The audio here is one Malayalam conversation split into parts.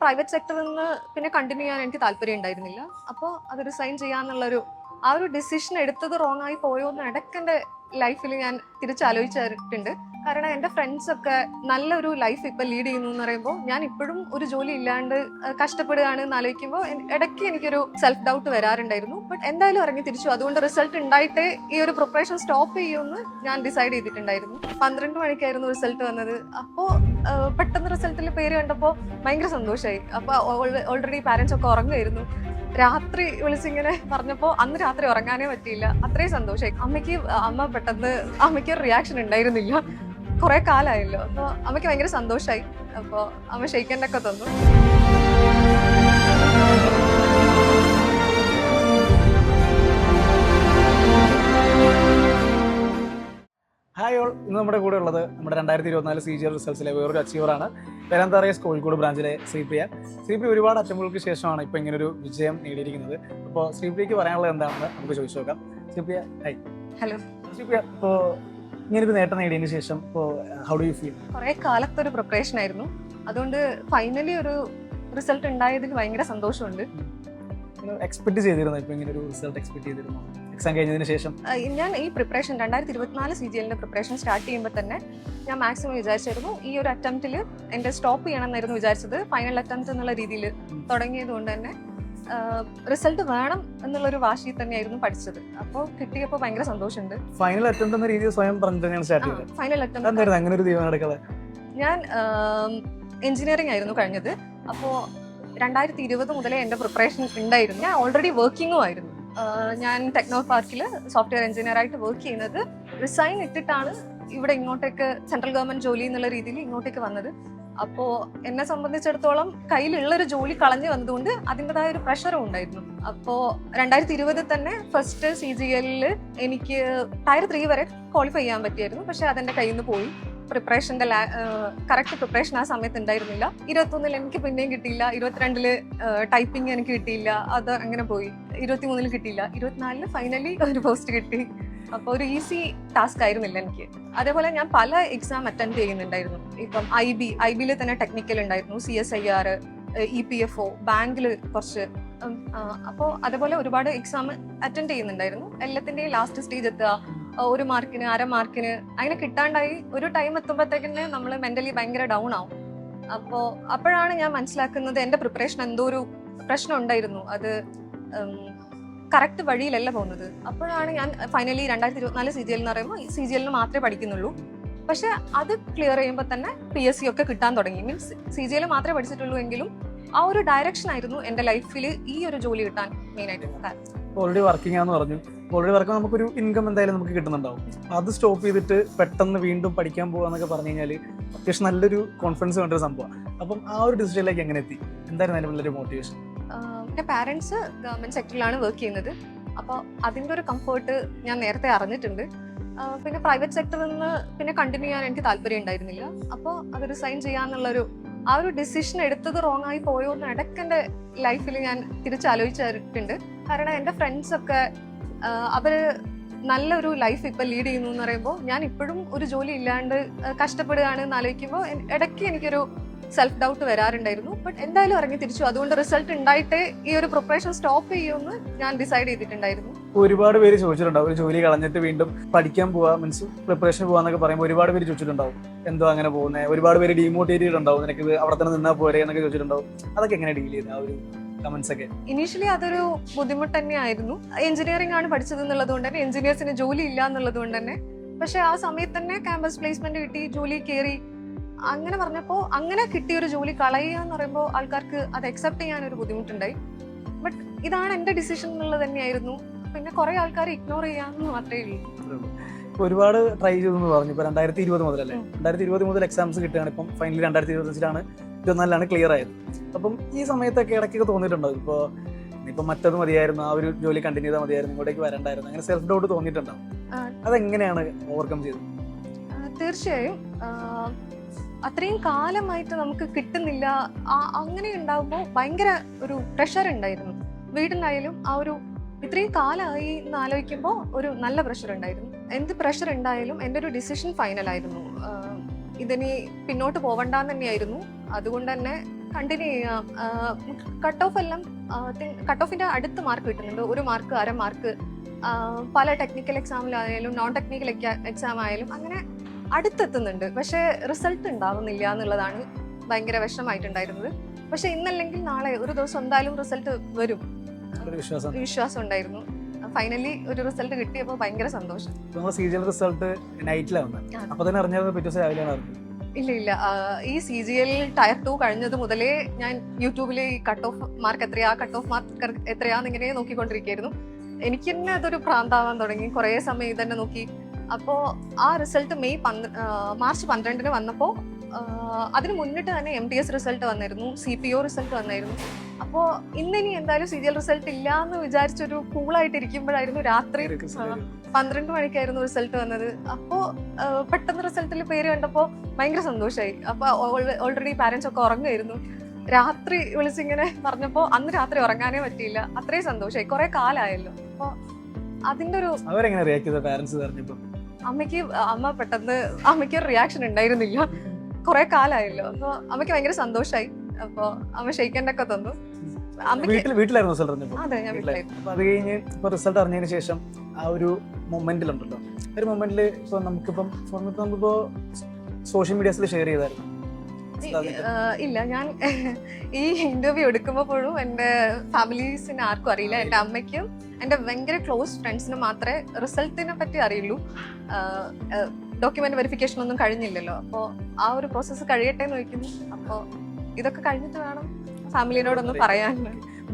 പ്രൈവറ്റ് സെക്ടറിൽ നിന്ന് പിന്നെ കണ്ടിന്യൂ ചെയ്യാൻ എനിക്ക് താല്പര്യം ഉണ്ടായിരുന്നില്ല. അപ്പോൾ അത് റിസൈൻ ചെയ്യാന്നുള്ളൊരു ആ ഒരു ഡിസിഷൻ എടുത്തത് റോങ് ആയി പോയോ എന്ന് ഇടയ്ക്ക് എന്റെ ലൈഫിൽ ഞാൻ തിരിച്ചാലോചിച്ചിട്ടുണ്ട്. കാരണം എന്റെ ഫ്രണ്ട്സ് ഒക്കെ നല്ലൊരു ലൈഫ് ഇപ്പം ലീഡ് ചെയ്യുന്നു എന്ന് പറയുമ്പോൾ ഞാൻ ഇപ്പോഴും ഒരു ജോലി ഇല്ലാണ്ട് കഷ്ടപ്പെടുകയാണ് എന്ന് ആലോചിക്കുമ്പോൾ ഇടയ്ക്ക് എനിക്കൊരു സെൽഫ് ഡൗട്ട് വരാറുണ്ടായിരുന്നു. ബട്ട് എന്തായാലും ഇറങ്ങി തിരിച്ചു. അതുകൊണ്ട് റിസൾട്ട് ഉണ്ടായിട്ടേ ഈ ഒരു പ്രിപ്പറേഷൻ സ്റ്റോപ്പ് ചെയ്യുമെന്ന് ഞാൻ ഡിസൈഡ് ചെയ്തിട്ടുണ്ടായിരുന്നു. പന്ത്രണ്ട് മണിക്കായിരുന്നു റിസൾട്ട് വന്നത്. അപ്പോൾ പെട്ടെന്ന് റിസൾട്ടിൽ പേര് കണ്ടപ്പോൾ ഭയങ്കര സന്തോഷമായി അപ്പോൾ ഓൾറെഡി പാരൻസ് ഒക്കെ ഉറങ്ങുമായിരുന്നു. രാത്രി വിളിച്ചിങ്ങനെ പറഞ്ഞപ്പോൾ അന്ന് രാത്രി ഉറങ്ങാനേ പറ്റിയില്ല. അത്രയും സന്തോഷമായി അമ്മയ്ക്ക് അമ്മ പെട്ടെന്ന് അമ്മയ്ക്ക് റിയാക്ഷൻ ഉണ്ടായിരുന്നില്ല. കുറെ കാലായല്ലോ. അപ്പോൾ അമ്മയ്ക്ക് ഭയങ്കര സന്തോഷായി. അപ്പോൾ അമ്മ ഷെയ്ക്കന്റെയൊക്കെ തന്നു. ഹായ് ഓൾ ഇന്ന് നമ്മുടെ കൂടെ ഉള്ളത് നമ്മുടെ രണ്ടായിരത്തി ഇരുപത്തിനാല് സി ജി ആർ റിസൾട്ട്സിലെ വേറൊരു അച്ചീവറാണ് വേലന്തറിയസ് കോഴിക്കോട് ബ്രാഞ്ചിലെ ശ്രീപ്രിയ ശ്രീപ്രിയ ഒരുപാട് അറ്റംപ്റ്റുകൾക്ക് ശേഷമാണ് ഇപ്പോൾ ഇങ്ങനൊരു വിജയം നേടിയിരിക്കുന്നത്. അപ്പോൾ ശ്രീപ്രിയക്ക് പറയാനുള്ളത് എന്താണെന്ന് നമുക്ക് ചോദിച്ചു നോക്കാം. ശ്രീപ്രിയ ഹൈ ഹലോ ശ്രീപ്രിയ ഇപ്പോൾ ഇങ്ങനൊരു നേട്ടം നേടിയതിനു ശേഷം ഇപ്പോൾ ഹൗ ഡു യു ഫീൽ കുറേ കാലത്തെ ഒരു പ്രിപ്പറേഷൻ ആയിരുന്നു. അതുകൊണ്ട് ഫൈനലി ഒരു റിസൾട്ട് ഉണ്ടായതിൽ ഭയങ്കര സന്തോഷമുണ്ട്. എക്സ്പെക്ട് ചെയ്തിരുന്നു? ഇപ്പൊ ഇങ്ങനെ ഒരു റിസൾട്ട് എക്സ്പെക്ട് ചെയ്തിരുന്നു? എക്സാം കഴിഞ്ഞതിന് ശേഷം? ഞാൻ ഈ പ്രിപ്പറേഷൻ രണ്ടായിരത്തി ഇരുപത്തിനാല് സി ജി എല്ലിന്റെ പ്രിപ്പറേഷൻ സ്റ്റാർട്ട് ചെയ്യുമ്പോൾ തന്നെ ഞാൻ മാക്സിമം വിചാരിച്ചായിരുന്നു ഈ ഒരു അറ്റംപ്റ്റിൽ എന്റെ സ്റ്റോപ്പ് ചെയ്യണം എന്നായിരുന്നു വിചാരിച്ചത്. ഫൈനൽ അറ്റംപ്റ്റ് എന്നുള്ള രീതിയിൽ തുടങ്ങിയത് കൊണ്ട് തന്നെ റിസൾട്ട് വേണം എന്നുള്ളൊരു വാശി തന്നെയായിരുന്നു പഠിച്ചത്. അപ്പോൾ കിട്ടിയപ്പോൾ ഭയങ്കര സന്തോഷമുണ്ട്. ഫൈനൽ അറ്റംപ്റ്റ് എന്ന രീതിയിൽ സ്വയം പറഞ്ഞാണ് തന്നെയാണ് സ്റ്റാർട്ട് ചെയ്തത്. ഫൈനൽ അറ്റംപ്റ്റ് അങ്ങനെ ഒരു തീരുമാനം എടുക്കാതെ ഞാൻ എഞ്ചിനീയറിംഗ് ആയിരുന്നു കഴിഞ്ഞത്. അപ്പോൾ രണ്ടായിരത്തി ഇരുപത് മുതലേ എന്റെ പ്രിപ്പറേഷൻ ഉണ്ടായിരുന്നു. ഞാൻ ഓൾറെഡി വർക്കിങ്ങും ആയിരുന്നു. ഞാൻ ടെക്നോ പാർക്കിൽ സോഫ്റ്റ്വെയർ എഞ്ചിനീയർ ആയിട്ട് വർക്ക് ചെയ്യുന്നത്. റിസൈൻ ഇട്ടിട്ടാണ് ഇവിടെ ഇങ്ങോട്ടേക്ക് സെൻട്രൽ ഗവൺമെന്റ് ജോലി എന്നുള്ള രീതിയിൽ ഇങ്ങോട്ടേക്ക് വന്നത്. അപ്പോൾ എന്നെ സംബന്ധിച്ചിടത്തോളം കയ്യിലുള്ള ഒരു ജോലി കളഞ്ഞു വന്നതുകൊണ്ട് അതിന്റെതായ ഒരു പ്രഷറും ഉണ്ടായിരുന്നു. അപ്പോ രണ്ടായിരത്തി ഇരുപതിൽ തന്നെ ഫസ്റ്റ് സി ജി എല്ലിൽ എനിക്ക് ടയർ ത്രീ വരെ ക്വാളിഫൈ ചെയ്യാൻ പറ്റിയായിരുന്നു. പക്ഷെ അതെന്റെ കയ്യിൽ നിന്ന് പോയി പ്രിപ്പറേഷന്റെ കറക്റ്റ് പ്രിപ്പറേഷൻ ആ സമയത്ത് ഉണ്ടായിരുന്നില്ല. ഇരുപത്തൊന്നിൽ എനിക്ക് പിന്നെയും കിട്ടിയില്ല. ഇരുപത്തിരണ്ടിൽ ടൈപ്പിംഗ് എനിക്ക് കിട്ടിയില്ല. അത് അങ്ങനെ പോയി. ഇരുപത്തിമൂന്നിൽ കിട്ടിയില്ല. ഇരുപത്തിനാലിൽ ഫൈനലി ഒരു പോസ്റ്റ് കിട്ടി. അപ്പോൾ ഒരു ഈസി ടാസ്ക് ആയിരുന്നില്ല എനിക്ക്. അതേപോലെ ഞാൻ പല എക്സാം അറ്റൻഡ് ചെയ്യുന്നുണ്ടായിരുന്നു. ഇപ്പം ഐ ബി ഐ ബിയിൽ തന്നെ ടെക്നിക്കൽ ഉണ്ടായിരുന്നു. C S I R E P F O ബാങ്കിൽ കുറച്ച് അപ്പോൾ അതേപോലെ ഒരുപാട് എക്സാം അറ്റൻഡ് ചെയ്യുന്നുണ്ടായിരുന്നു. എല്ലാത്തിന്റെയും ലാസ്റ്റ് സ്റ്റേജ് എത്തുക ഒരു മാർക്കിന് അര മാർക്കിന് അങ്ങനെ കിട്ടാണ്ടായി ഒരു ടൈം എത്തുമ്പോഴത്തേക്കിന് നമ്മൾ മെന്റലി ഭയങ്കര ഡൗൺ ആവും. അപ്പോൾ അപ്പോഴാണ് ഞാൻ മനസ്സിലാക്കുന്നത് എന്റെ പ്രിപ്പറേഷൻ എന്തോ ഒരു പ്രശ്നം ഉണ്ടായിരുന്നു. അത് കറക്റ്റ് വഴിയിലല്ല പോകുന്നത്. അപ്പോഴാണ് ഞാൻ ഫൈനലി രണ്ടായിരത്തി ഇരുപത്തിനാല് സി ജി എൽ എന്ന് പറയുമ്പോൾ സി ജി എല്ലിന് മാത്രമേ പഠിക്കുന്നുള്ളൂ. പക്ഷെ അത് ക്ലിയർ ചെയ്യുമ്പോൾ തന്നെ പി എസ് സി ഒക്കെ കിട്ടാൻ തുടങ്ങി. മീൻസ് സി ജി എൽ മാത്രമേ പഠിച്ചിട്ടുള്ളൂ എങ്കിലും ആ ഒരു ഡയറക്ഷൻ ആയിരുന്നു എന്റെ ലൈഫിൽ ഈ ഒരു ജോലി കിട്ടാൻ മെയിനായിട്ട് കാരണം ഓൾറെഡി വർക്കിംഗ് ആണെന്ന് പറഞ്ഞു. ഓൾറെഡി വർക്ക് നമുക്കൊരു ഇൻകം എന്തായാലും നമുക്ക് കിട്ടുന്നുണ്ടാവും. അത് സ്റ്റോപ്പ് ചെയ്തിട്ട് പെട്ടെന്ന് വീണ്ടും പഠിക്കാൻ പോകാന്നൊക്കെ പറഞ്ഞു കഴിഞ്ഞാൽ അത്യാവശ്യം നല്ലൊരു കോൺഫിഡൻസ് വേണ്ട ഒരു സംഭവമാണ് അപ്പം ആ ഒരു ഡിസിഷനിലേക്ക് എങ്ങനെ എത്തി? എന്തായിരുന്നു നല്ലൊരു മോട്ടിവേഷൻ എന്റെ പാരൻസ് ഗവൺമെന്റ് സെക്ടറിലാണ് വർക്ക് ചെയ്യുന്നത്. അപ്പോൾ അതിന്റെ ഒരു കംഫേർട്ട് ഞാൻ നേരത്തെ അറിഞ്ഞിട്ടുണ്ട്. പിന്നെ പ്രൈവറ്റ് സെക്ടറിൽ നിന്ന് പിന്നെ കണ്ടിന്യൂ ചെയ്യാൻ എനിക്ക് താല്പര്യം ഉണ്ടായിരുന്നില്ല. അപ്പോൾ അത് റിസൈൻ ചെയ്യാന്നുള്ളൊരു ആ ഒരു ഡിസിഷൻ എടുത്തത് റോങ് ആയി പോയോ എന്ന് ഇടയ്ക്ക് എന്റെ ലൈഫിൽ ഞാൻ തിരിച്ചാലോചിച്ചിട്ടുണ്ട്. കാരണം എന്റെ ഫ്രണ്ട്സൊക്കെ അവർ നല്ലൊരു ലൈഫ് ഇപ്പം ലീഡ് ചെയ്യുന്നു എന്ന് പറയുമ്പോൾ ഞാൻ ഇപ്പോഴും ഒരു ജോലി ഇല്ലാണ്ട് കഷ്ടപ്പെടുകയാണ് എന്ന് ആലോചിക്കുമ്പോൾ ഇടയ്ക്ക് എനിക്കൊരു സെൽഫ് ഡൗട്ട് വരാറുണ്ടായിരുന്നു. ബട്ട് എന്തായാലും ഇറങ്ങി തിരിച്ചു. അതുകൊണ്ട് റിസൾട്ട് ഉണ്ടായിട്ട് ഈ ഒരു പ്രിപ്പറേഷൻ സ്റ്റോപ്പ് ചെയ്യുമെന്ന് ഞാൻ ഡിസൈഡ് ചെയ്തിട്ടുണ്ടായിരുന്നു. ഒരുപാട് പേര് ചോദിച്ചിട്ടുണ്ടാവും. ഒരു ജോലി കളഞ്ഞിട്ട് വീണ്ടും പഠിക്കാൻ പോവാ മീൻസ് പ്രിപ്പറേഷൻ പോവാന്നൊക്കെ പറയുമ്പോൾ ഒരുപാട് പേര് ചോദിച്ചിട്ടുണ്ടാവും. എന്തോ അങ്ങനെ പോകുന്നത് ഒരുപാട് പേര് ഡീമോട്ടിവേറ്റ് ഉണ്ടാവും നിനക്ക് അവിടെ തന്നെ നിന്നാ പോരെ എന്നൊക്കെ ചോദിച്ചിട്ടുണ്ടാവും. അതൊക്കെ എങ്ങനെ ഡീൽ ചെയ്ത് ആ ഒരു കമന്റ്സ് ഒക്കെ. ഇനീഷ്യലി അതൊരു ബുദ്ധിമുട്ട് തന്നെയായിരുന്നു. എഞ്ചിനീയറിംഗ് ആണ് പഠിച്ചത് എന്നുള്ളത് കൊണ്ട് തന്നെ എഞ്ചിനീയേഴ്സിന് ജോലി ഇല്ല എന്നുള്ളത് കൊണ്ട് തന്നെ. പക്ഷെ ആ സമയത്ത് തന്നെ ക്യാമ്പസ് പ്ലേസ്മെന്റ് കിട്ടി ജോലി കയറി. അങ്ങനെ പറഞ്ഞപ്പോൾ അങ്ങനെ കിട്ടിയ ഒരു ജോലി കളയുക എന്ന് പറയുമ്പോൾ ആൾക്കാർക്ക് അത് അക്സെപ്റ്റ് ചെയ്യാൻ ഒരു ബുദ്ധിമുട്ടുണ്ടായി. ബട്ട് ഇതാണ് എന്റെ ഡിസിഷൻ എന്നുള്ളത് തന്നെയായിരുന്നു. പിന്നെ കുറെ ആൾക്കാർ ഇഗ്നോർ ചെയ്യാമെന്ന് മാത്രമേ ഉള്ളൂ. ഒരുപാട് ട്രൈ ചെയ്തു എന്ന് പറഞ്ഞു. ഇപ്പൊ രണ്ടായിരത്തി ഇരുപത് മുതലല്ലേ? അല്ലേ രണ്ടായിരത്തി ഇരുപത് മുതൽ എക്സാംസ് കിട്ടുകയാണ്. ഇപ്പം ഫൈനലി രണ്ടായിരത്തി ഇരുപത്തഞ്ചിലാണ് ഇരുപത്തിനാലിലാണ് ക്ലിയർ ആയത്. അപ്പം ഈ സമയത്തൊക്കെ ഇടയ്ക്കൊക്കെ തോന്നിയിട്ടുണ്ടാവും. ഇപ്പൊ ഇപ്പൊ മറ്റത് മതിയായിരുന്നു. ആ ഒരു ജോലി കണ്ടിന്യൂ ചെയ്താൽ മതിയായിരുന്നു. ഇങ്ങോട്ടേക്ക് വരണ്ടായിരുന്നു. അങ്ങനെ സെൽഫ് ഡൗട്ട് തോന്നിയിട്ടുണ്ടാവും. ആ. അതെങ്ങനെയാണ് ഓവർകം ചെയ്തത്? തീർച്ചയായും. അത്രയും കാലമായിട്ട് നമുക്ക് കിട്ടുന്നില്ല. അങ്ങനെ ഉണ്ടാകുമ്പോൾ ഭയങ്കര ഒരു പ്രഷർ ഉണ്ടായിരുന്നു. വീടിനായാലും ആ ഒരു ഇത്രയും കാലമായി എന്ന് ആലോചിക്കുമ്പോൾ ഒരു നല്ല പ്രഷർ ഉണ്ടായിരുന്നു. എന്ത് പ്രഷർ ഉണ്ടായാലും എന്റെ ഒരു ഡിസിഷൻ ഫൈനൽ ആയിരുന്നു. ഇതിനി പിന്നോട്ട് പോവണ്ടെന്ന് തന്നെയായിരുന്നു. അതുകൊണ്ട് തന്നെ കണ്ടിന്യൂ ചെയ്യാം. കട്ട് ഓഫ് എല്ലാം കട്ട് ഓഫിന്റെ അടുത്ത് മാർക്ക് കിട്ടുന്നുണ്ട്. ഒരു മാർക്ക് അര മാർക്ക് പല ടെക്നിക്കൽ എക്സാമിലായാലും നോൺ ടെക്നിക്കൽ എക്സാം ആയാലും അങ്ങനെ അടുത്തെത്തുന്നുണ്ട്. പക്ഷേ റിസൾട്ട് ഉണ്ടാവുന്നില്ല എന്നുള്ളതാണ് ഭയങ്കര വിഷമമായിട്ടുണ്ടായിരുന്നത്. പക്ഷെ ഇന്നല്ലെങ്കിൽ നാളെ ഒരു ദിവസം എന്തായാലും റിസൾട്ട് വരും. വിശ്വാസം. ഉണ്ടായിരുന്നു. ഫൈനലി ഒരു റിസൾട്ട് കിട്ടിയപ്പോൾ ഭയങ്കര സന്തോഷം. റിസൾട്ട് നൈറ്റിലാണ് അപ്പൊ തന്നെ അറിഞ്ഞത് പിറ്റേ ദിവസം രാവിലെയാണ് ഇല്ല ഇല്ല. ഈ C G L tier two കഴിഞ്ഞത് മുതലേ ഞാൻ യൂട്യൂബിൽ ഈ കട്ട് ഓഫ് മാർക്ക് എത്രയാ കട്ട് ഓഫ് മാർക്ക് എത്രയാന്ന് ഇങ്ങനെ നോക്കിക്കൊണ്ടിരിക്കുകയായിരുന്നു. എനിക്ക് തന്നെ അതൊരു പ്രാന്താവാൻ തുടങ്ങി. കുറേ സമയം ഇതന്നെ നോക്കി അപ്പോൾ ആ റിസൾട്ട് മെയ് പന്ത്ര മാർച്ച് പന്ത്രണ്ടിന് വന്നപ്പോൾ അതിന് മുന്നിട്ട് തന്നെ എം ടി എസ് റിസൾട്ട് വന്നിരുന്നു സി പി ഒ റിസൾട്ട് വന്നായിരുന്നു അപ്പോൾ ഇന്നിനി എന്തായാലും സി ജി എൽ റിസൾട്ട് ഇല്ല എന്ന് വിചാരിച്ചൊരു കൂളായിട്ട് ഇരിക്കുമ്പോഴായിരുന്നു രാത്രി പന്ത്രണ്ട് മണിക്കായിരുന്നു റിസൾട്ട് വന്നത്. അപ്പോൾ പെട്ടെന്ന് റിസൾട്ടിൽ പേര് കണ്ടപ്പോൾ ഭയങ്കര സന്തോഷമായി അപ്പോൾ ഓൾറെഡി പാരൻസ് ഒക്കെ ഉറങ്ങുമായിരുന്നു. രാത്രി വിളിച്ചിങ്ങനെ പറഞ്ഞപ്പോൾ അന്ന് രാത്രി ഉറങ്ങാനേ പറ്റിയില്ല. അത്രയും സന്തോഷമായി കുറെ കാലമായല്ലോ അപ്പോൾ അതിന്റെ ഒരു അവരെങ്ങനെ റിയാക്ട് ചെയ്ത പാരന്റ്സ് പറഞ്ഞപ്പോ? അമ്മയ്ക്ക് അമ്മ പെട്ടെന്ന് അമ്മയ്ക്ക് ഒരു റിയാക്ഷൻ ഉണ്ടായിരുന്നില്ല. കുറെ കാലായല്ലോ. അപ്പൊ അമ്മയ്ക്ക് ഭയങ്കര സന്തോഷമായി അപ്പൊ അമ്മ ഷെയ്ക്കന്റെ തന്നു. വീട്ടിൽ വീട്ടിലായിരുന്നു റിസൾട്ട് അതെ ഞാൻ വീട്ടിലെ- വീട്ടിലായിരുന്നു. അപ്പൊ അത് കഴിഞ്ഞ് ഇപ്പൊ റിസൾട്ട് അറിഞ്ഞതിന് ശേഷം ആ ഒരു മൊമെന്റിലുണ്ടല്ലോ ഒരു മൊമെന്റിൽ ഇപ്പൊ നമുക്കിപ്പം ഇപ്പൊ നമുക്കിപ്പോ സോഷ്യൽ മീഡിയാസിൽ ഷെയർ ചെയ്തായിരുന്നു. ഇല്ല ഞാൻ ഈ ഇന്റർവ്യൂ എടുക്കുമ്പോഴും എന്റെ എന്റെ ഫാമിലീസിന് ആർക്കും അറിയില്ല. എന്റെ അമ്മയ്ക്കും എന്റെ ഭയങ്കര ക്ലോസ് ഫ്രണ്ട്സിനും മാത്രമേ റിസൾട്ടിനെ പറ്റി അറിയുള്ളൂ. ഡോക്യുമെന്റ് വെരിഫിക്കേഷൻ ഒന്നും കഴിഞ്ഞില്ലല്ലോ. അപ്പോൾ ആ ഒരു പ്രോസസ്സ് കഴിയട്ടെ എന്ന് ചോദിക്കുന്നു. അപ്പോൾ ഇതൊക്കെ കഴിഞ്ഞിട്ട് വേണം ഫാമിലിനോടൊന്ന് പറയാൻ.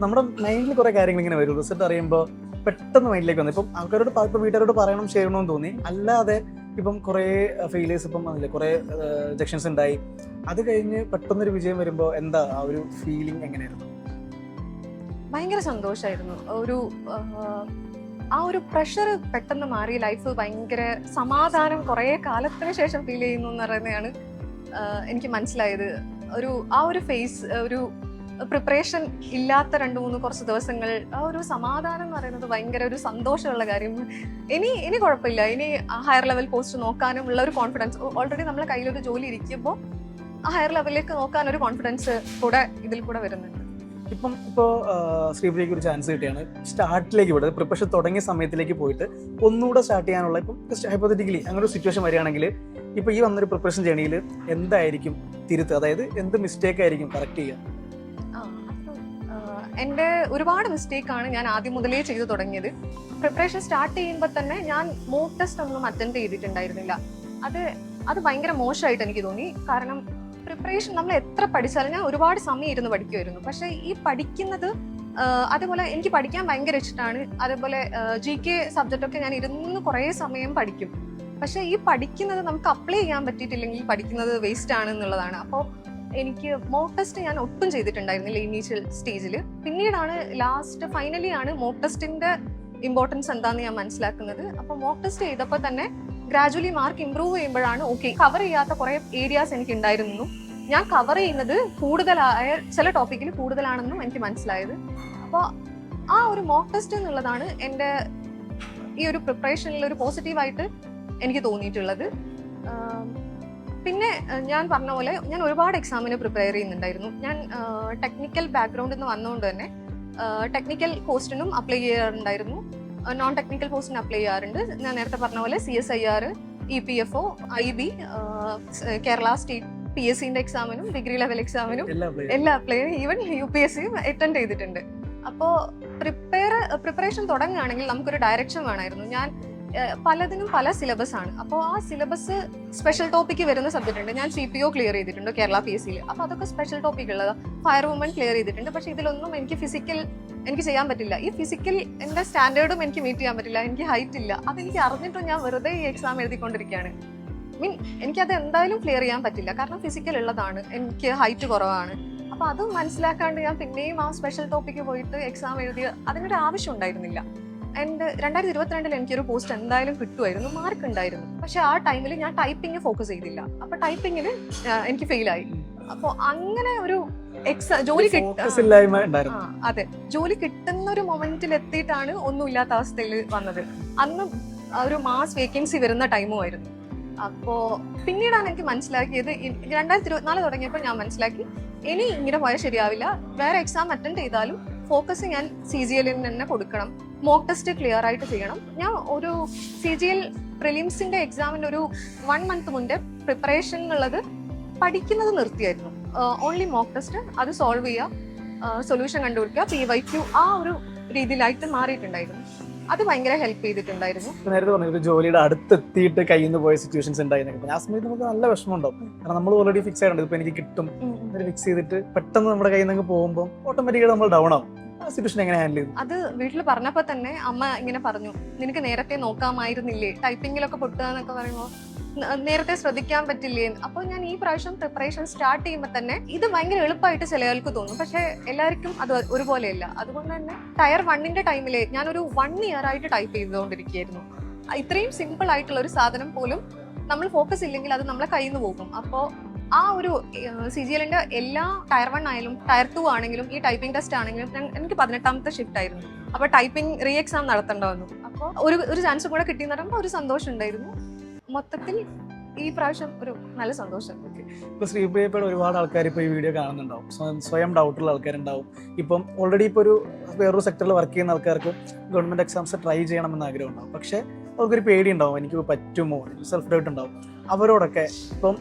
നമ്മുടെ മൈൻഡിൽ കുറെ കാര്യങ്ങൾ ഇങ്ങനെ വരും. റിസൾട്ട് അറിയുമ്പോൾ പെട്ടെന്ന് മൈൻഡിലേക്ക് വന്നു. ഇപ്പം ആൾക്കാരോട് വീട്ടുകാരോട് പറയണം ചെയ്യണമെന്ന് തോന്നി. അല്ലാതെ ഇപ്പം കുറേ ഫെയിലേഴ്സ് ഇപ്പം വന്നില്ലേ? കുറേ ജക്ഷൻസ് ഉണ്ടായി. അത് കഴിഞ്ഞ് പെട്ടെന്നൊരു വിജയം വരുമ്പോൾ എന്താ ആ ഒരു ഫീലിംഗ് എങ്ങനെയായിരുന്നു? ഭയങ്കര സന്തോഷമായിരുന്നു ഒരു ആ, ഒരു പ്രഷർ പെട്ടെന്ന് മാറി. ലൈഫ് ഭയങ്കര സമാധാനം കുറേ കാലത്തിന് ശേഷം ഫീൽ ചെയ്യുന്നു എന്ന് പറയുന്നതാണ് എനിക്ക് മനസ്സിലായത്. ഒരു ആ ഒരു ഫേസ് ഒരു പ്രിപ്പറേഷൻ ഇല്ലാത്ത രണ്ട് മൂന്ന് കുറച്ച് ദിവസങ്ങൾ ആ ഒരു സമാധാനം എന്ന് പറയുന്നത് ഭയങ്കര ഒരു സന്തോഷമുള്ള കാര്യം. ഇനി ഇനി കുഴപ്പമില്ല. ഇനി ഹയർ ലെവൽ പോസ്റ്റ് നോക്കാനും ഉള്ള ഒരു കോൺഫിഡൻസ് ഓൾറെഡി നമ്മളെ കയ്യിലൊരു ജോലി ഇരിക്കുമ്പോൾ ആ ഹയർ ലെവലിലേക്ക് നോക്കാൻ ഒരു കോൺഫിഡൻസ് കൂടെ ഇതിൽ കൂടെ വരുന്നുണ്ട്. ഇപ്പം ഇപ്പോൾ ശ്രീപ്രിയക്ക് ഒരു ചാൻസ് കിട്ടിയാണ്. സ്റ്റാർട്ടിലേക്ക് വിടുന്നത് പ്രിപ്പറേഷൻ തുടങ്ങിയ സമയത്തിലേക്ക് പോയിട്ട് ഒന്നുകൂടെ സ്റ്റാർട്ട് ചെയ്യാനുള്ള ഇപ്പം ഹൈപ്പത്തറ്റിക്കലി അങ്ങനെ ഒരു സിറ്റുവേഷൻ വരികയാണെങ്കിൽ ഇപ്പം ഈ വന്നൊരു പ്രിപ്പറേഷൻ ജേണിയിൽ എന്തായിരിക്കും തിരുത്ത്? അതായത് എന്ത് മിസ്റ്റേക്ക് ആയിരിക്കും കറക്റ്റ് ചെയ്യുക? എന്റെ ഒരുപാട് മിസ്റ്റേക്കാണ് ഞാൻ ആദ്യം മുതലേ ചെയ്തു തുടങ്ങിയത്. പ്രിപ്പറേഷൻ സ്റ്റാർട്ട് ചെയ്യുമ്പോൾ തന്നെ ഞാൻ മോക്ക് ടെസ്റ്റ് ഒന്നും അറ്റൻഡ് ചെയ്തിട്ടുണ്ടായിരുന്നില്ല. അത് അത് ഭയങ്കര മോശമായിട്ട് എനിക്ക് തോന്നി. കാരണം പ്രിപ്പറേഷൻ നമ്മൾ എത്ര പഠിച്ചാലും ഞാൻ ഒരുപാട് സമയം ഇരുന്ന് പഠിക്കുമായിരുന്നു. പക്ഷേ ഈ പഠിക്കുന്നത് അതേപോലെ എനിക്ക് പഠിക്കാൻ ഭയങ്കര ഇഷ്ടമാണ്. അതേപോലെ ജി കെ സബ്ജക്റ്റൊക്കെ ഞാൻ ഇരുന്ന് കുറേ സമയം പഠിക്കും. പക്ഷേ ഈ പഠിക്കുന്നത് നമുക്ക് അപ്ലൈ ചെയ്യാൻ പറ്റിയിട്ടില്ലെങ്കിൽ പഠിക്കുന്നത് വേസ്റ്റ് ആണ് എന്നുള്ളതാണ്. അപ്പോൾ എനിക്ക് മോക്ക് ടെസ്റ്റ് ഞാൻ ഒട്ടും ചെയ്തിട്ടുണ്ടായിരുന്നില്ല ഇനീഷ്യൽ സ്റ്റേജിൽ പിന്നീടാണ് ലാസ്റ്റ് ഫൈനലി ആണ് മോക്ക് ടെസ്റ്റിന്റെ ഇമ്പോർട്ടൻസ് എന്താന്ന് ഞാൻ മനസ്സിലാക്കുന്നത്. അപ്പൊ മോക്ക് ടെസ്റ്റ് ചെയ്തപ്പോൾ തന്നെ ഗ്രാജുവലി മാർക്ക് ഇമ്പ്രൂവ് ചെയ്യുമ്പോഴാണ് ഓക്കെ കവർ ചെയ്യാത്ത കുറെ ഏരിയാസ് എനിക്ക് ഉണ്ടായിരുന്നു. ഞാൻ കവർ ചെയ്യുന്നത് കൂടുതലായ ചില ടോപ്പിക്കിൽ കൂടുതലാണെന്നും എനിക്ക് മനസ്സിലായത്. അപ്പോൾ ആ ഒരു മോക്ക് ടെസ്റ്റ് എന്നുള്ളതാണ് എന്റെ ഈ ഒരു പ്രിപ്പറേഷനിൽ ഒരു പോസിറ്റീവായിട്ട് എനിക്ക് തോന്നിയിട്ടുള്ളത്. പിന്നെ ഞാൻ പറഞ്ഞ പോലെ ഞാൻ ഒരുപാട് എക്സാമിന് പ്രിപ്പയർ ചെയ്യുന്നുണ്ടായിരുന്നു. ഞാൻ ടെക്നിക്കൽ ബാക്ക്ഗ്രൗണ്ടിൽ നിന്ന് വന്നുകൊണ്ട് തന്നെ ടെക്നിക്കൽ പോസ്റ്റിനും അപ്ലൈ ചെയ്യാറുണ്ടായിരുന്നു. നോൺ ടെക്നിക്കൽ പോസ്റ്റിന് അപ്ലൈ ചെയ്യാറുണ്ട്. ഞാൻ നേരത്തെ പറഞ്ഞ പോലെ C S I R E P F O I B Kerala state P S സിന്റെ എക്സാമിനും ഡിഗ്രി ലെവൽ എക്സാമിനും എല്ലാം അപ്ലൈ ചെയ്യും ഈവൻ യു പി എസ് സിയും അറ്റൻഡ് ചെയ്തിട്ടുണ്ട്. അപ്പോൾ പ്രിപ്പയർ പ്രിപ്പറേഷൻ തുടങ്ങുകയാണെങ്കിൽ നമുക്കൊരു ഡയറക്ഷൻ വേണമായിരുന്നു. ഞാൻ പലതിനും പല സിലബസ് ആണ്. അപ്പോൾ ആ സിലബസ് സ്പെഷ്യൽ ടോപ്പിക്ക് വരുന്ന സബ്ജക്റ്റ് ഉണ്ട്. ഞാൻ സി പി ഒ ക്ലിയർ ചെയ്തിട്ടുണ്ട് കേരള പി എസ് സിയിൽ അപ്പോൾ അതൊക്കെ സ്പെഷ്യൽ ടോപ്പിക് ഉള്ളത് ഫയർ വുമൺ ക്ലിയർ ചെയ്തിട്ടുണ്ട്. പക്ഷേ ഇതിലൊന്നും എനിക്ക് ഫിസിക്കൽ എനിക്ക് ചെയ്യാൻ പറ്റില്ല. ഈ ഫിസിക്കൽ എന്റെ സ്റ്റാൻഡേർഡും എനിക്ക് മീറ്റ് ചെയ്യാൻ പറ്റില്ല. എനിക്ക് ഹൈറ്റ് ഇല്ല. അതെനിക്ക് അറിഞ്ഞിട്ടും ഞാൻ വെറുതെ ഈ എക്സാം എഴുതിക്കൊണ്ടിരിക്കുകയാണ്. മീൻ എനിക്കത് എന്തായാലും ക്ലിയർ ചെയ്യാൻ പറ്റില്ല. കാരണം ഫിസിക്കൽ ഉള്ളതാണ്. എനിക്ക് ഹൈറ്റ് കുറവാണ്. അപ്പോൾ അത് മനസ്സിലാക്കാണ്ട് ഞാൻ പിന്നെയും ആ സ്പെഷ്യൽ ടോപ്പിക്ക് പോയിട്ട് എക്സാം എഴുതിയ അതിനൊരു ആവശ്യം ഉണ്ടായിരുന്നില്ല. ആൻഡ് രണ്ടായിരത്തി ഇരുപത്തിരണ്ടിൽ എനിക്കൊരു പോസ്റ്റ് എന്തായാലും കിട്ടുമായിരുന്നു മാർക്ക് ഉണ്ടായിരുന്നു. പക്ഷെ ആ ടൈമിൽ ഞാൻ ടൈപ്പിംഗ് ഫോക്കസ് ചെയ്തില്ല. അപ്പൊ ടൈപ്പിങ്ങിൽ എനിക്ക് ഫെയിലായി അപ്പോൾ അങ്ങനെ ഒരു എക്സാം ജോലി അതെ. ജോലി കിട്ടുന്ന ഒരു മൊമെന്റിൽ എത്തിയിട്ടാണ് ഒന്നുമില്ലാത്ത അവസ്ഥയിൽ വന്നത്. അന്ന് ഒരു മാസ് വേക്കൻസി വരുന്ന ടൈമും ആയിരുന്നു. അപ്പോ പിന്നീടാണ് എനിക്ക് മനസ്സിലാക്കിയത് രണ്ടായിരത്തി ഇരുപത്തിനാല് തുടങ്ങിയപ്പോൾ ഞാൻ മനസ്സിലാക്കി ഇനി ഇങ്ങനെ പോയാൽ ശരിയാവില്ല. വേറെ എക്സാം അറ്റൻഡ് ചെയ്താലും ഫോക്കസ് ഞാൻ സി ജി എല്ലിന് തന്നെ കൊടുക്കണം. മോക്ക് ടെസ്റ്റ് ക്ലിയർ ആയിട്ട് ചെയ്യണം. ഞാൻ ഒരു സി ജി എൽ പ്രിലിംസിന്റെ എക്സാമിന് ഒരു വൺ മന്ത് മുൻപേ പ്രിപ്പറേഷൻ എന്നുള്ളത് പഠിക്കുന്നത് നിർത്തിയായിരുന്നു. ഓൺലി മോക്ക് ടെസ്റ്റ് അത് സോൾവ് ചെയ്യുക സൊല്യൂഷൻ കണ്ടുപിടിക്കുക പി വൈ ക്യു ആ ഒരു രീതിയിലായിട്ട് മാറിയിട്ടുണ്ടായിരുന്നു. അത് ഭയങ്കര ഹെൽപ്പ് ചെയ്തിട്ടുണ്ടായിരുന്നു. നേരത്തെ പറഞ്ഞു ഒരു ജോലിയുടെ അടുത്തെത്തിയിട്ട് കയ്യിൽ നിന്ന് പോയ സിറ്റുവേഷൻസ് ഉണ്ടായിരുന്നു ആ സമയത്ത് നമുക്ക് നല്ല വിഷമം ഉണ്ടാവും കാരണം നമ്മൾ ഓൾറെഡി ഫിക്സ് ആയിട്ടുണ്ട്. ഇപ്പൊ എനിക്ക് കിട്ടും. ഫിക്സ് ചെയ്തിട്ട് പെട്ടെന്ന് നമ്മുടെ കയ്യിൽ നിന്ന് പോകുമ്പോൾ ഓട്ടോമാറ്റിക്കായി നമ്മൾ ഡൗൺ ആവും. എങ്ങനെ ഹാൻഡിൽ ചെയ്തു? അത് വീട്ടിൽ പറഞ്ഞപ്പോ തന്നെ അമ്മ ഇങ്ങനെ പറഞ്ഞു നിനക്ക് നേരത്തെ നോക്കാമായിരുന്നില്ലേ? ടൈപ്പിങ്ങിലൊക്കെ പൊട്ടുക എന്നൊക്കെ നേരത്തെ ശ്രദ്ധിക്കാൻ പറ്റില്ലേ? അപ്പോൾ ഞാൻ ഈ പ്രാവശ്യം പ്രിപ്പറേഷൻ സ്റ്റാർട്ട് ചെയ്യുമ്പോൾ തന്നെ ഇത് ഭയങ്കര എളുപ്പമായിട്ട് ചിലർക്ക് തോന്നും. പക്ഷെ എല്ലാവർക്കും അത് ഒരുപോലെയല്ല. അതുകൊണ്ട് തന്നെ ടയർ വണ്ണിന്റെ ടൈമിൽ ഞാനൊരു വൺ ഇയർ ആയിട്ട് ടൈപ്പ് ചെയ്തുകൊണ്ടിരിക്കുകയായിരുന്നു. ഇത്രയും സിമ്പിൾ ആയിട്ടുള്ള ഒരു സാധനം പോലും നമ്മൾ ഫോക്കസ് ഇല്ലെങ്കിൽ അത് നമ്മളെ കയ്യിൽ നിന്ന് പോകും. അപ്പോൾ ആ ഒരു സി ജി എല്ലിന്റെ എല്ലാ ടയർ വൺ ആയാലും ടയർ ടു ആണെങ്കിലും ഈ ടൈപ്പിംഗ് ടെസ്റ്റ് ആണെങ്കിലും എനിക്ക് പതിനെട്ടാമത്തെ ഷിഫ്റ്റ് ആയിരുന്നു. അപ്പൊ ടൈപ്പിംഗ് റീ എക്സാം നടത്തേണ്ട വന്നു അപ്പോൾ ഒരു ഒരു ചാൻസ് കൂടെ കിട്ടിയെന്ന് പറയുമ്പോൾ ഒരു സന്തോഷം ഉണ്ടായിരുന്നു. മൊത്തത്തിൽ ഈ പ്രാവശ്യം ഒരു നല്ല സന്തോഷം. ഇപ്പൊ ശ്രീപ്രിയപ്പയുടെ ഒരുപാട് ആൾക്കാർ ഇപ്പൊ ഈ വീഡിയോ കാണുന്നുണ്ടാവും. സ്വയം ഡൗട്ടുള്ള ആൾക്കാരുണ്ടാവും. ഇപ്പം ഓൾറെഡി ഇപ്പൊ ഒരു വേറൊരു സെക്ടറിൽ വർക്ക് ചെയ്യുന്ന ആൾക്കാർക്ക് ഗവൺമെന്റ് എക്സാംസ് ട്രൈ ചെയ്യണമെന്ന് ആഗ്രഹം ഉണ്ടാവും പക്ഷെ അവർക്കൊരു പേടി ഉണ്ടാവും എനിക്ക് പറ്റുമോ സെൽഫ് ഡൗട്ട് ഉണ്ടാവും. അവരോടൊക്കെ ഇപ്പം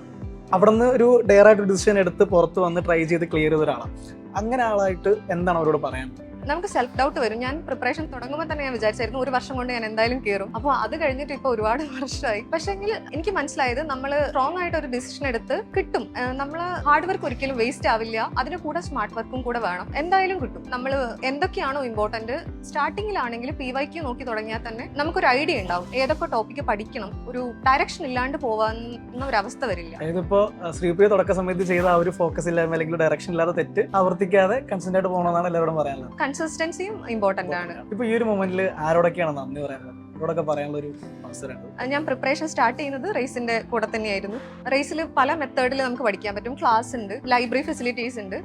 അവിടെ നിന്ന് ഒരു ഡയറായിട്ട് ഡിസിഷൻ എടുത്ത് പുറത്ത് വന്ന് ട്രൈ ചെയ്ത് ക്ലിയർ ചെയ്ത ഒരാളാണ് അങ്ങനെ ആളായിട്ട് എന്താണ് അവരോട് പറയാൻ നമുക്ക് സെൽഫ് ഡൗട്ട് വരും. ഞാൻ പ്രിപ്പറേഷൻ തുടങ്ങുമ്പോൾ തന്നെ ഞാൻ വിചാരിച്ചായിരുന്നു ഒരു വർഷം കൊണ്ട് ഞാൻ എന്തായാലും കയറും അപ്പോൾ അത് കഴിഞ്ഞിട്ട് ഇപ്പോൾ ഒരുപാട് വർഷമായി പക്ഷേ എങ്കിൽ എനിക്ക് മനസ്സിലായത് നമ്മൾ സ്ട്രോങ് ആയിട്ട് ഒരു ഡിസിഷൻ എടുത്ത് കിട്ടും. നമ്മൾ ഹാർഡ് വർക്ക് ഒരിക്കലും വേസ്റ്റ് ആവില്ല. അതിന് കൂടെ സ്മാർട്ട് വർക്കും കൂടെ വേണം. എന്തായാലും കിട്ടും. നമ്മൾ എന്തൊക്കെയാണോ ഇമ്പോർട്ടന്റ് സ്റ്റാർട്ടിങ്ങിലാണെങ്കിൽ പി വൈ ക്യു നോക്കി തുടങ്ങിയാൽ തന്നെ നമുക്കൊരു ഐഡിയ ഉണ്ടാവും. ഏതൊക്കെ ടോപ്പിക്ക് പഠിക്കണം? ഒരു ഡയറക്ഷൻ ഇല്ലാണ്ട് പോവാന്ന ഒരു അവസ്ഥ വരില്ല. ഇതിപ്പോ ഇപ്പോ ശ്രീപ്രിയ തുടക്ക സമയത്ത് ചെയ്ത ആ ഒരു ഫോക്കസ് ഇല്ലായ്മ അല്ലെങ്കിൽ ഡയറക്ഷൻ ഇല്ലാതെ തെറ്റ് ആവർത്തിക്കാതെ കൺസെന്റ് ആയിട്ട് പോകണമെന്നാണ് എല്ലാവരോടും പറയാനുള്ളത്. കൺസിസ്റ്റൻസിയും ഇമ്പോർട്ടന്റ് ആണ്. ഇപ്പൊ ഈ ഒരു മൊമെന്റിൽ ആരോടൊക്കെയാണ് നന്ദി പറയാനുള്ളത്? പറയാനുള്ള ഒരു അവസരമുണ്ട്? ഞാൻ പ്രിപ്പറേഷൻ സ്റ്റാർട്ട് ചെയ്യുന്നത് റേസിന്റെ കൂടെ തന്നെയായിരുന്നു. റേസിൽ പല മെത്തേഡിൽ നമുക്ക് പഠിക്കാൻ പറ്റും. ക്ലാസ് ഉണ്ട് ലൈബ്രറി ഫെസിലിറ്റീസ് ഉണ്ട്.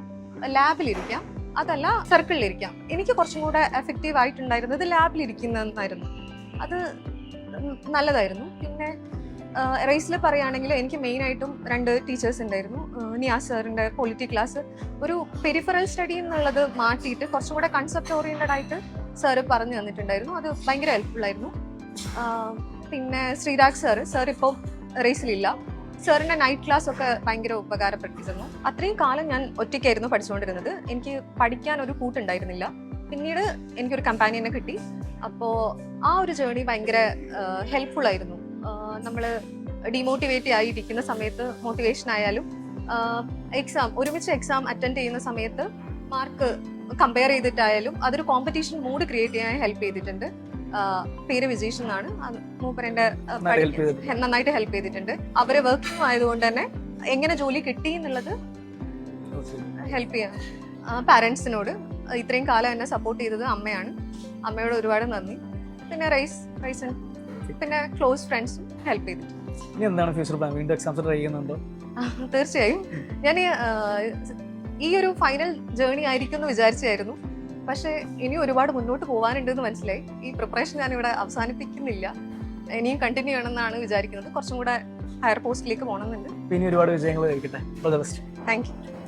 ലാബിലിരിക്കാം അതല്ല സർക്കിളിലിരിക്കാം എനിക്ക് കുറച്ചും കൂടെ എഫക്റ്റീവ് ആയിട്ടുണ്ടായിരുന്നത് ലാബിലിരിക്കുന്നതായിരുന്നു അത് നല്ലതായിരുന്നു. പിന്നെ റേസിൽ പറയുകയാണെങ്കിൽ എനിക്ക് മെയിൻ ആയിട്ടും രണ്ട് ടീച്ചേഴ്സ് ഉണ്ടായിരുന്നു. നിയാസ് സാറിന്റെ പോളിറ്റി ക്ലാസ് ഒരു പെരിഫറൽ സ്റ്റഡി എന്നുള്ളത് മാറ്റിയിട്ട് കുറച്ചും കൂടെ കൺസെപ്റ്റ് ഓറിയന്റഡ് ആയിട്ട് സാറ് പറഞ്ഞു തന്നിട്ടുണ്ടായിരുന്നു. അത് ഭയങ്കര ഹെൽപ്ഫുൾ ആയിരുന്നു. പിന്നെ ശ്രീരാഗ് സാറ് സാർ ഇപ്പം റേസിലില്ല സാറിന്റെ നൈറ്റ് ക്ലാസ് ഒക്കെ ഭയങ്കര ഉപകാരപ്പെട്ടിരുന്നു അത്രയും കാലം ഞാൻ ഒറ്റയ്ക്കായിരുന്നു പഠിച്ചുകൊണ്ടിരുന്നത്. എനിക്ക് പഠിക്കാൻ ഒരു കൂട്ടുണ്ടായിരുന്നില്ല. പിന്നീട് എനിക്കൊരു കമ്പാനിയനെ കിട്ടി. അപ്പോൾ ആ ഒരു ജേർണി ഭയങ്കര ഹെൽപ്ഫുൾ ആയിരുന്നു. നമ്മൾ ഡിമോട്ടിവേറ്റ് ആയിരിക്കുന്ന സമയത്ത് മോട്ടിവേഷൻ ആയാലും എക്സാം ഒരുമിച്ച് എക്സാം അറ്റൻഡ് ചെയ്യുന്ന സമയത്ത് മാർക്ക് കമ്പയർ ചെയ്തിട്ടായാലും അതൊരു കോമ്പറ്റീഷൻ മൂഡ് ക്രിയേറ്റ് ചെയ്യാൻ ഹെൽപ്പ് ചെയ്തിട്ടുണ്ട്. പേര് വിജീഷ് എന്നാണ്. മൂപ്പരന്റെ നന്നായിട്ട് ഹെൽപ്പ് ചെയ്തിട്ടുണ്ട്. അവർ വർക്കിംഗ് ആയതുകൊണ്ട് തന്നെ എങ്ങനെ ജോലി കിട്ടി എന്നുള്ളത് ഹെൽപ്പ് ചെയ്യാം. പാരൻസിനോട് ഇത്രയും കാലം എന്നെ സപ്പോർട്ട് ചെയ്തത് അമ്മയാണ്. അമ്മയോട് ഒരുപാട് നന്ദി. പിന്നെ റൈസ് റൈസ് പിന്നെ ക്ലോസ് ഫ്രണ്ട്സും ഹെൽപ്പ് ചെയ്തിട്ടുണ്ട്. ഇനി എന്താണ് ഫ്യൂച്ചർ പ്ലാൻ വീണ്ടും എക്സാംസ് ട്രൈ ചെയ്യുന്നുണ്ടോ? തീർച്ചയായും. ഞാൻ ഈ, ഒരു ഫൈനൽ ജേർണി ആയിരിക്കും എന്ന് വിചാരിച്ചായിരുന്നു. പക്ഷേ ഇനി ഒരുപാട് മുന്നോട്ട് പോകാനുണ്ട് എന്ന് മനസ്സിലായി. ഈ പ്രിപ്പറേഷൻ ഞാൻ ഇവിടെ അവസാനിപ്പിക്കുന്നില്ല. ഇനിയും കണ്ടിന്യൂ ചെയ്യണമെന്നാണ് വിചാരിക്കുന്നത്. കുറച്ചും കൂടെ ഹയർ പോസ്റ്റിലേക്ക് പോകണമെന്നുണ്ട്. പിന്നെ ഒരുപാട് വിജയങ്ങൾ കഴിക്കട്ടെ. Thank you